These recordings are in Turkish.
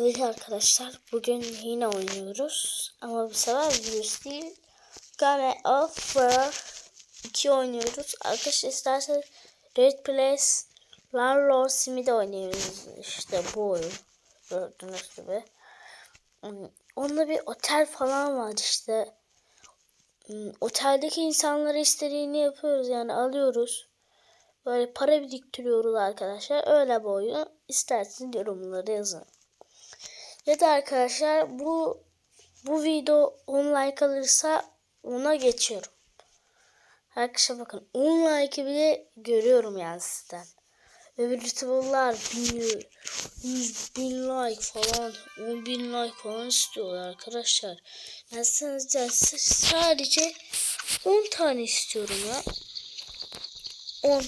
Evet arkadaşlar bugün yine oynuyoruz ama bu sefer virüs değil Gun of War 2 oynuyoruz. Arkadaşlar isterseniz Red Place Landlord Sim'i oynuyoruz işte bu oyun gördüğünüz gibi. Hmm, Onda bir otel falan var işte. Hmm, Oteldeki insanlara istediğini yapıyoruz yani alıyoruz. Böyle para biriktiriyoruz arkadaşlar. Öyle bir oyun. İsterseniz yorumları yazın. Da arkadaşlar bu bu video 10 like alırsa ona geçiyorum. Arkadaşlar bakın 10 like bile görüyorum yani sizden. Öbür youtuberlar 1000, 100 bin like falan 10 bin like falan istiyorlar arkadaşlar. Yani sadece, sadece 10 tane istiyorum ya. 10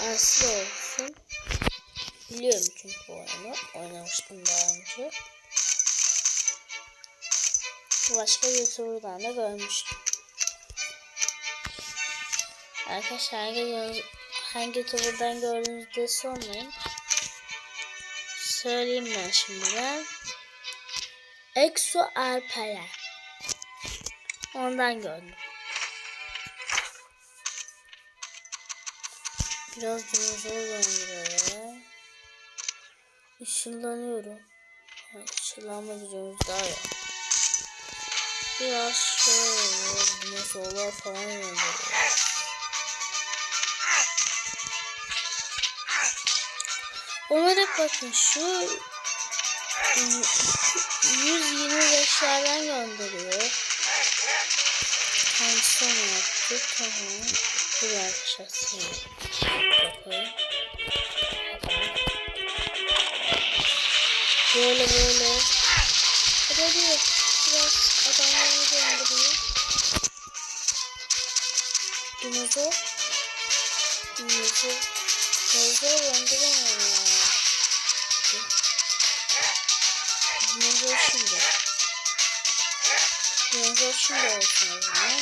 Aslı olsun. Biliyorum çünkü bu oyunu. Oynamıştım daha önce. Başka YouTuber'dan da görmüştüm. Arkadaşlar hangi, hangi YouTuber'dan gördüğünüzde sormayın. Söyleyeyim ben şimdiden. Exo Alperen. Ondan gördüm. Biraz dinozor döndürüyor. Işınlanıyorum. Ha, Işınlanma gücümüz daha yok. Biraz şöyle dinozorlar falan gönderiyor. Onlara bakın şu 125'lerden gönderiyor. Hangisi onu yaptı? Tamam. Bir arkadaşlar. Bakalım. Böyle böyle. Hadi hadi. Biraz adamlarını gönderiyor. Dinozor. Dinozor. Dinozor gönderemiyorum ya. Dinozor şimdi. Dinozor şimdi olsun o zaman.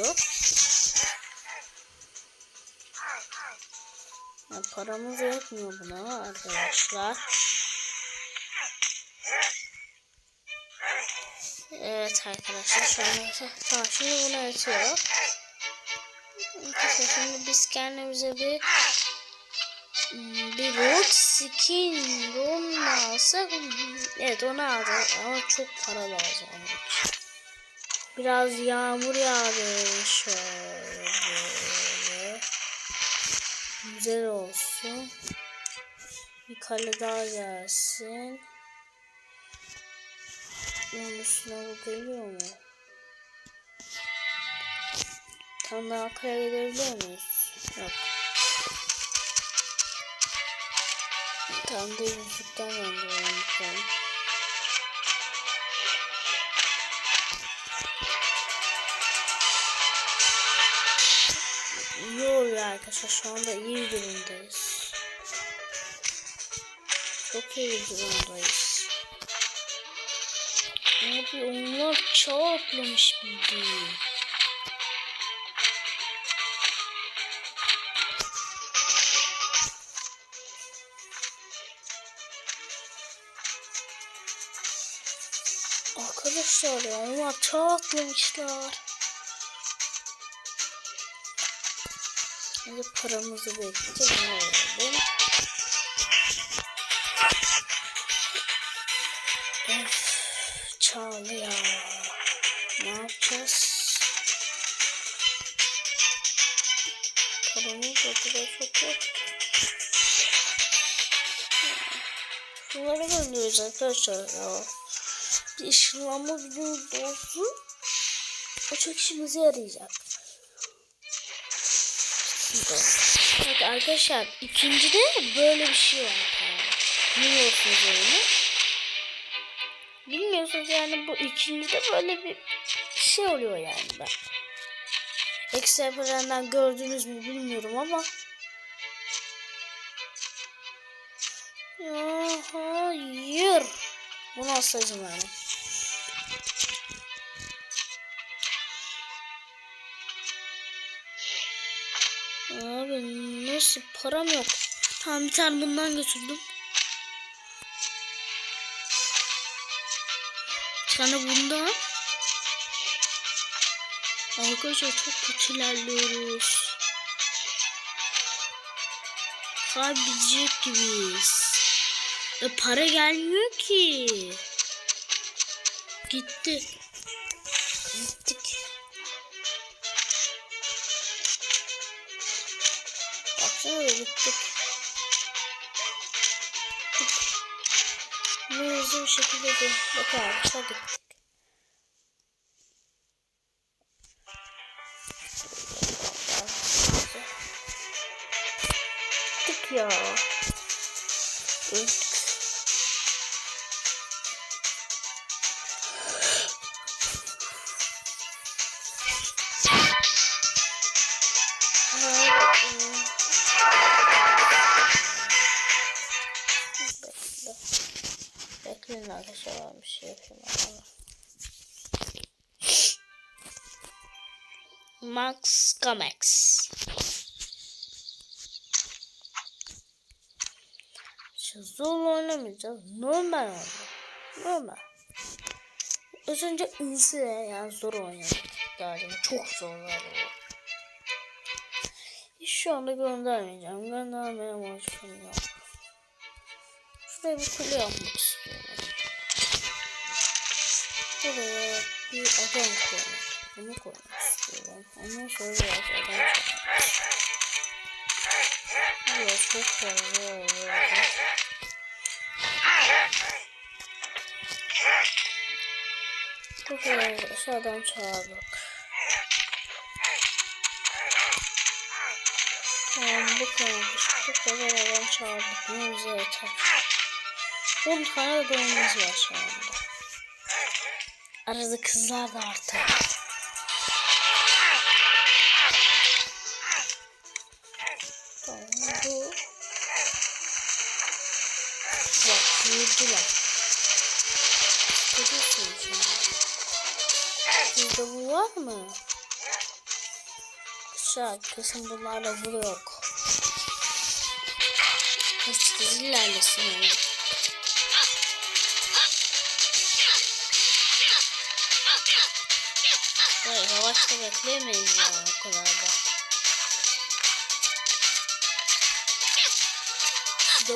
Oldu. Ya paramız yetmiyor buna arkadaşlar. Evet arkadaşlar şu an tamam şimdi bunu açıyorum. Arkadaşlar şimdi biz kendimize bir bir road skin onu alsak evet onu aldım ama çok para lazım onun için. Biraz yağmur yağdı şöyle. Güzel olsun. Bir kale daha gelsin. Bunun üstüne bu geliyor mu? Tam daha kale gidebiliyor muyuz? Yok. Tam da yüzükten gönderelim arkadaşlar. Şu anda iyi bir durumdayız. Çok iyi bir durumdayız. Abi onlar çağ atlamış bildiğin. Arkadaşlar ya onlar çağ Şimdi paramızı bekleyelim. Of, Çağlı ya. Ne yapacağız? Paramız da kadar çok yok. Bunları gönderiyoruz arkadaşlar ya. Bir ışınlanma videomuz olsun. O çok işimize yarayacak. Evet arkadaşlar ikincide böyle bir şey var. Bilmiyorsunuz oyunu. Bilmiyorsunuz yani bu ikincide böyle bir şey oluyor yani ben. Ekstra gördünüz mü bilmiyorum ama Ya hayır. Bunu asla izin. Abi nasıl param yok. Tamam bir tane bundan götürdüm. Bir tane bundan. Arkadaşlar çok kötü ilerliyoruz. Kaybedecek gibiyiz. E para gelmiyor ki. Gitti. Baksana da gittik. Gittik. Ne hızlı bir şekilde de bak arkadaşlar Max Gamex. Zor oynamayacağız. Normal oyna. Normal. Az önce ınsı yani zor oynadık. Yani çok zor var o. Hiç şu anda göndermeyeceğim. Göndermeye mahcubum yok. Şuraya bir kule yapmak istiyorum. Buraya bir adam koymak. Bunu koymak sonra biraz adam koymak. Buraya çok fazla oluyor. Buraya aşağıdan çağırdık. Tamam bu kalmış. Bu kadar adam çağırdık. Ne bize yeter. 10 tane de dolmamız var şu anda. Arada kızlar da artık. Bak büyüdüler. Görüyorsunuz şimdi. Sizde bu var mı? Aşağı kesin bunlarla bu yok. Hızlı ilerlesin öyle. Hayır yavaşta bekleyemeyiz yani o kadar da. İşte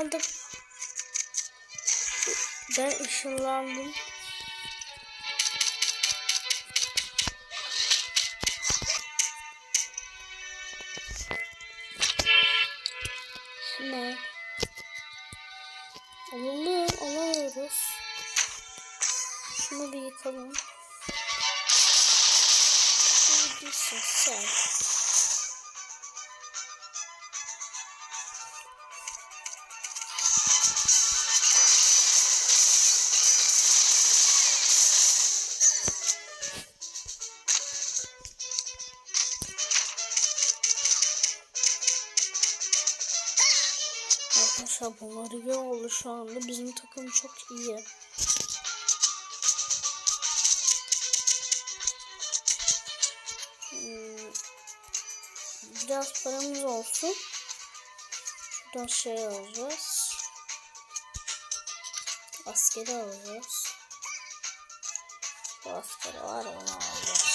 Işınlandım. Ben ışınlandım. İyi oldu şu anda. Bizim takım çok iyi. Hmm, Biraz paramız olsun. Şuradan şey alacağız. Askeri alacağız. Bu askeri var onu alacağız.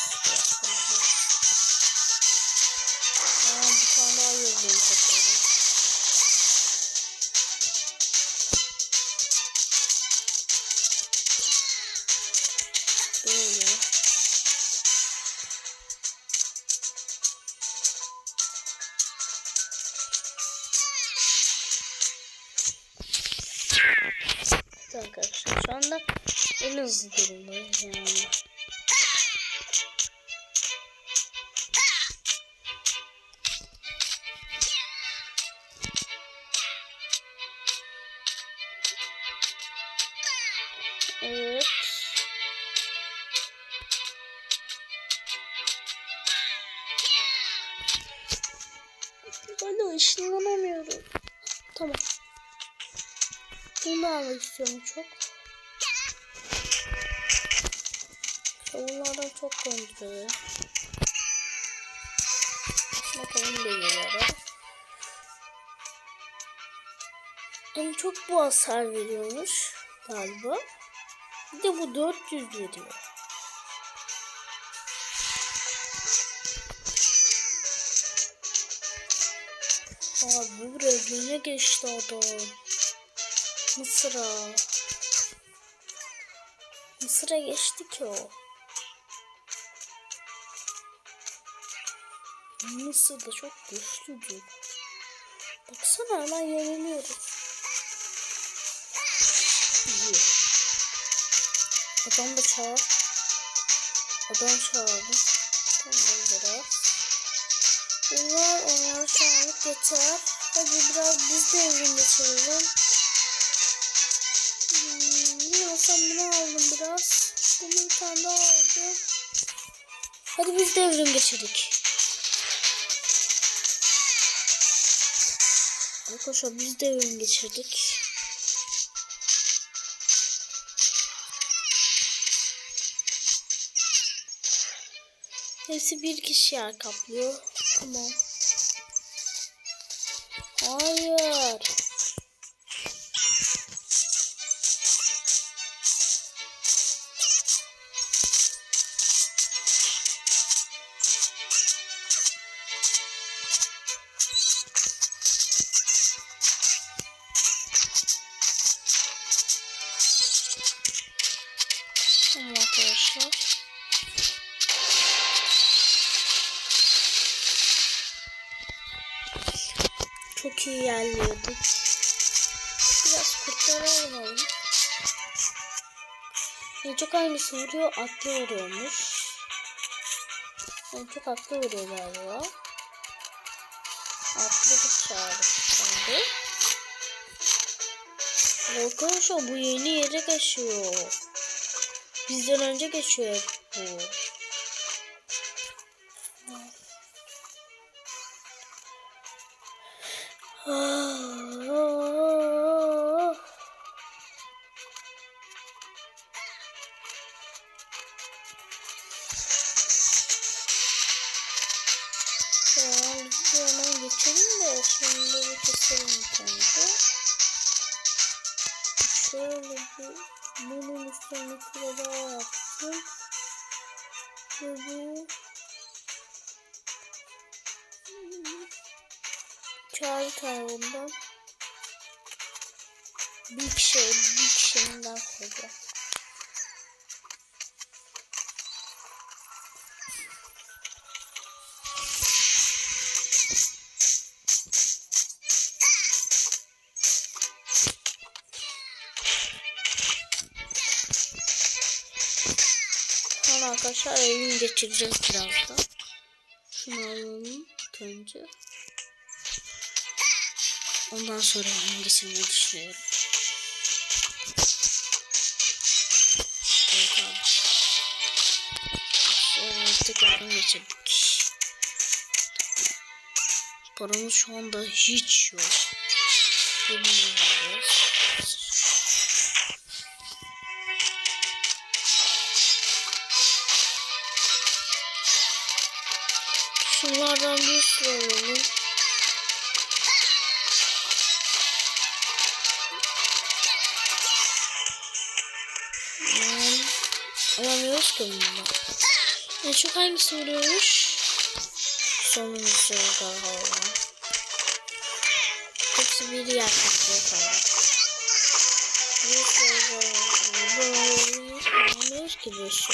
Hızlı durumdayız yani. Işınlanamıyorum. Tamam. Bunu almak istiyorum çok. Bunlardan çok döndürüyor. Bakalım da geliyor. En çok bu hasar veriyormuş galiba. Bir de bu 400 veriyor. Abi bu revine geçti adam. Mısır'a. Mısır'a geçti ki o. Mısır da çok güçlüdür. Baksana hemen yeniliyoruz. İyi. Adam da çağır. Adam çağırdı. Tamam biraz. Bunlar onları çağırıp yeter. Hadi biraz biz de evrim geçirelim. Hmm, alsam bunu aldım biraz. Bunu bir tane daha aldım. Hadi biz de evrim geçirdik. Arkadaşlar biz de evrim geçirdik. Hepsi bir kişi yer kaplıyor. Tamam. Hayır. Çok hangisi vuruyor? Atlı vuruyormuş. En çok atlı vuruyor galiba. Atlı çağırdık şimdi. Arkadaşlar bu yeni yere geçiyor. Bizden önce geçiyor bu. Çağrı tane bundan. Bir kişi, bir kişinden koyacağım. Arkadaşlar evini geçireceğiz birazdan. Şunu alalım ilk önce. Ondan sonra evini geçirmeyi düşünüyorum. Evet tekrardan geçirdik. Paramız şu anda hiç yok. Bunu alıyoruz. Şunlardan bir sürü alalım. Çok hangisi vuruyormuş? Sonuncusu galiba. Hepsi bir yer kaplıyor falan. Alamıyoruz ki bir.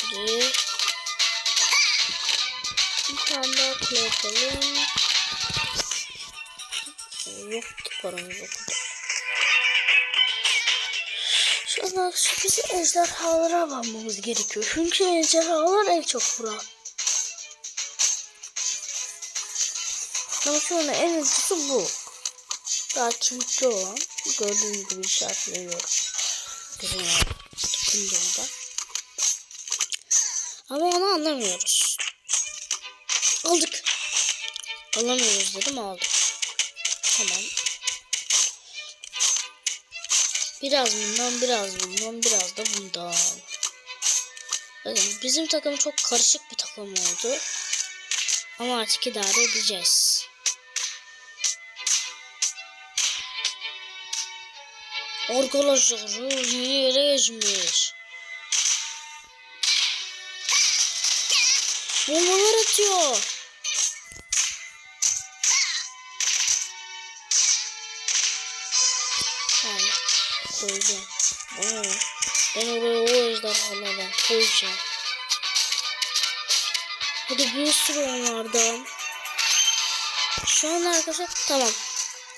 Şimdi bir tane kule yapalım. Yok ki paramız kadar. Şu an biz ejderhalara bakmamız gerekiyor. Çünkü ejderhalar en çok vuran. Ama şu an en hızlısı bu. Daha kilitli olan. Gördüğünüz gibi işaretliyorum. Güzel. Dokunduğumda. Ama onu anlamıyoruz. Aldık. Alamıyoruz dedim aldık. Tamam. Biraz bundan, biraz bundan, biraz da bundan. Bakın bizim takım çok karışık bir takım oldu. Ama artık idare edeceğiz. Arkadaşlar yere geçmiş. Bombalar atıyor. koyacağım. Bana ne? Ben oraya o ejderhalara koyacağım. Hadi bir sürü onlardan. Şu an arkadaşlar tamam.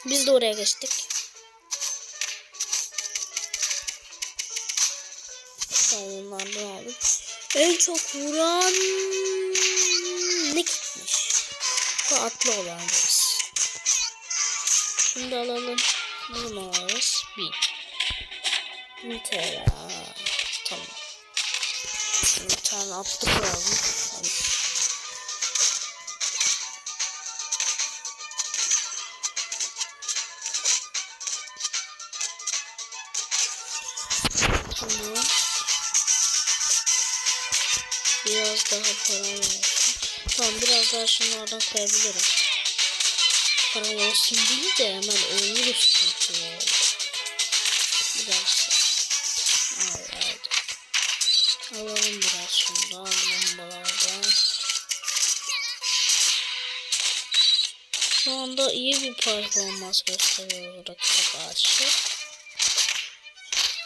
Biz de oraya geçtik. Onlardan aldık. En çok vuran ne gitmiş? Bu atlı olan biz. Şimdi alalım. Bunu alırız. 1000. Ünite ya. Tamam. Şimdi bir tane atlı koyalım. Tamam. Biraz daha para olsun. Tamam biraz daha şunlardan koyabilirim. Para olsun değil de hemen ölürüz çünkü. Performans gösteriyor rakibe karşı.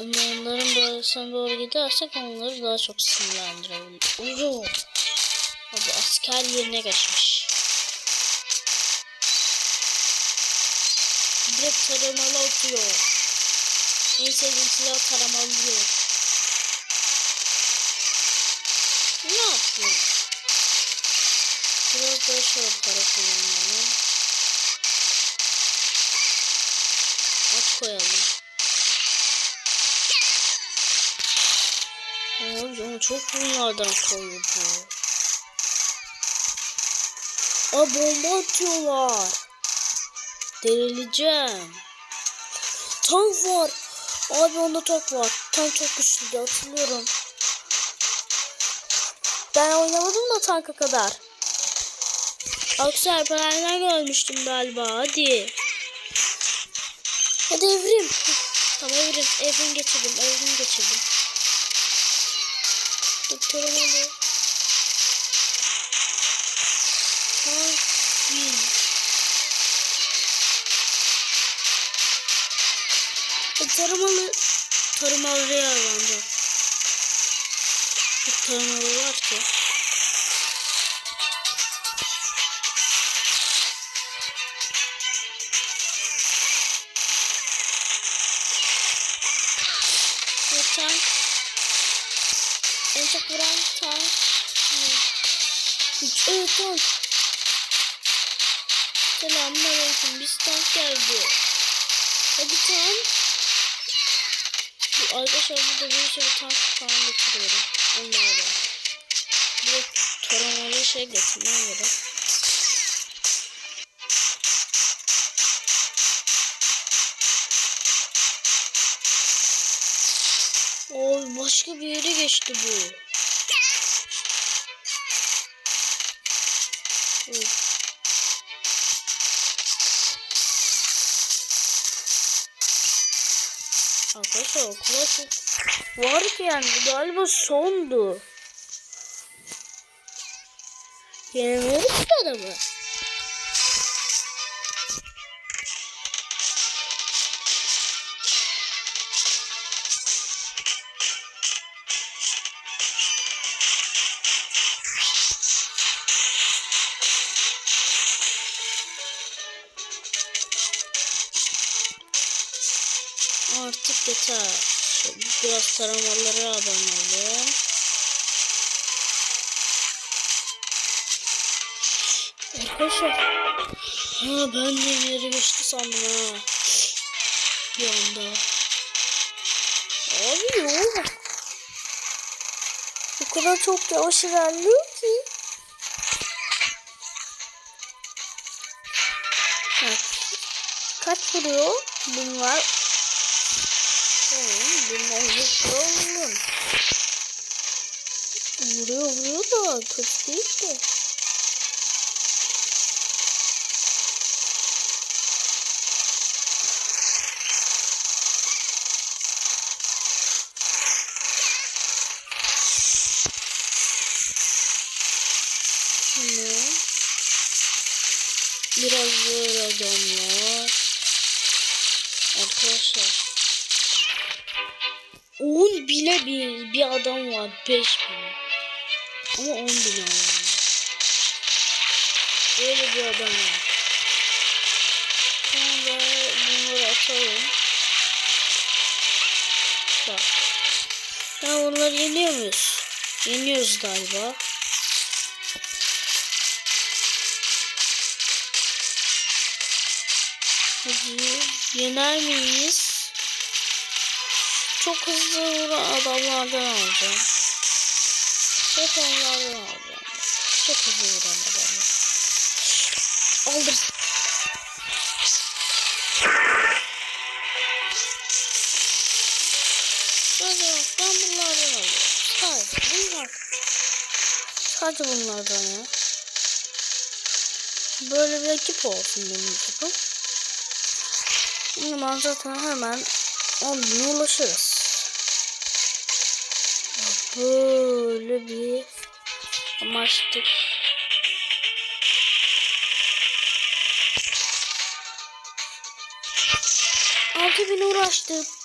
Onların böylesine doğru gidersek onları daha çok sinirlendirebilir. Uyu. Abi asker yerine geçmiş. Direkt taramalı atıyor. En sevdiğim silah taramalı diyor. Ne yapıyor? Biraz daha şöyle para kullanalım. Koyalım. Abi onu çok bunlardan koyuyor bu. Aa bomba atıyorlar. Derileceğim. Tank var. Abi onda tank var. Tank çok güçlü hatırlıyorum. Ben oynamadım da tanka kadar. Aksi harplerden görmüştüm galiba. Hadi. Hadi evrim. Tamam evrim. Evrim geçirdim. Evrim geçirdim. Doktorum. Tank bin. E, tarımalı tarımalıya bence. Çok tarımalı var ki. En çok vuran tank ne? Üç, evet tank. Selamünaleyküm. Biz tank geldi. Hadi tank. Bu arkadaşlar burada bir sürü tank falan getiriyorum. Onlardan. Direkt taramalı şey getirmem gerek. Başka bir yere geçti bu. Oy. Arkadaşlar okula çok var ki yani bu galiba sondu. Yenemiyoruz ki adamı. Biraz taramalara abanalım. Arkadaşlar. Ha ben de ileri geçti sandım ha. Bir anda. Abi yok. O kadar çok yavaş ilerliyor ki. Kaç vuruyor? Bunlar. Hmm, bunlar bir problem. Vuruyor vuruyor da. Yeniyor muyuz? Yeniyoruz galiba. Hadi yener miyiz? Çok hızlı vuran adamlardan alacağım. Hep onlardan alacağım. Çok hızlı vuran adamlar. Aldım. Sadece bunlardan ya. Böyle bir ekip olsun benim takım. Şimdi zaten hemen 10 bine ulaşırız. Böyle bir amaçtık. Altı bin uğraştık.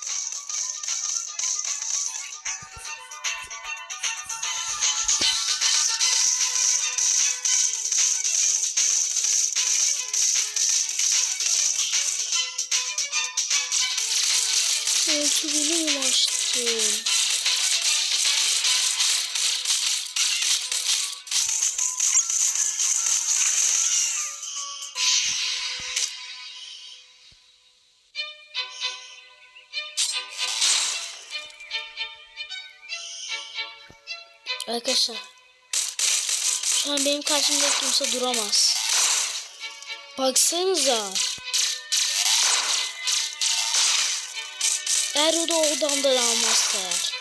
Arkadaşlar. Şu an benim karşımda kimse duramaz. Baksanıza. Eğer o da o adamdan almazsa.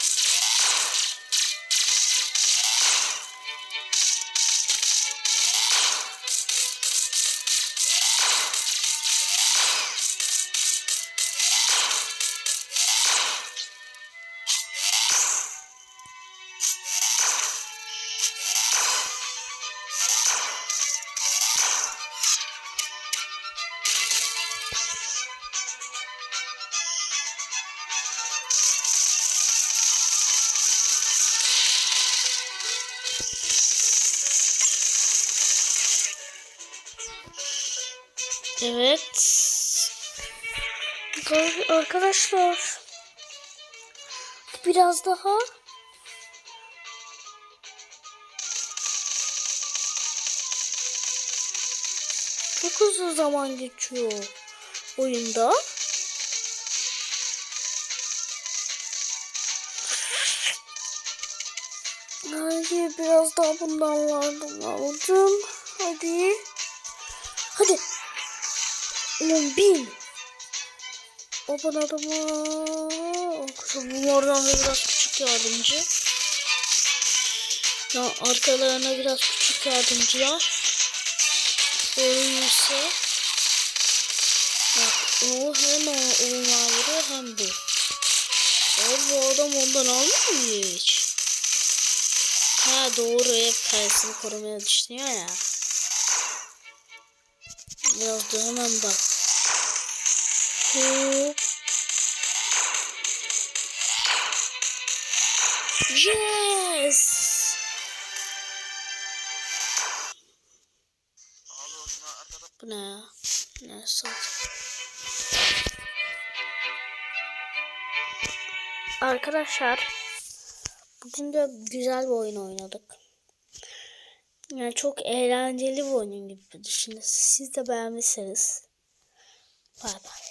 Evet. Arkadaşlar. Biraz daha. Çok uzun zaman geçiyor oyunda. Hadi biraz daha bundan vardım alacağım. Hadi. Hadi. 10 bin. O bana adama. Bunlardan da biraz küçük yardımcı. Ya arkalarına biraz küçük yardımcılar. Öyleyse. Bak o hem o onlar vuruyor hem bu. Abi bu adam ondan almıyor mu hiç? Ha doğru hep kalesini korumaya düşünüyor ya. Biraz da hemen bak. Hop. Yes. Bu ne ya? Ne sat? Arkadaşlar bugün de güzel bir oyun oynadık. Yani çok eğlenceli bir oyun gibi düşünün. Siz de beğenmişseniz. Bay bay.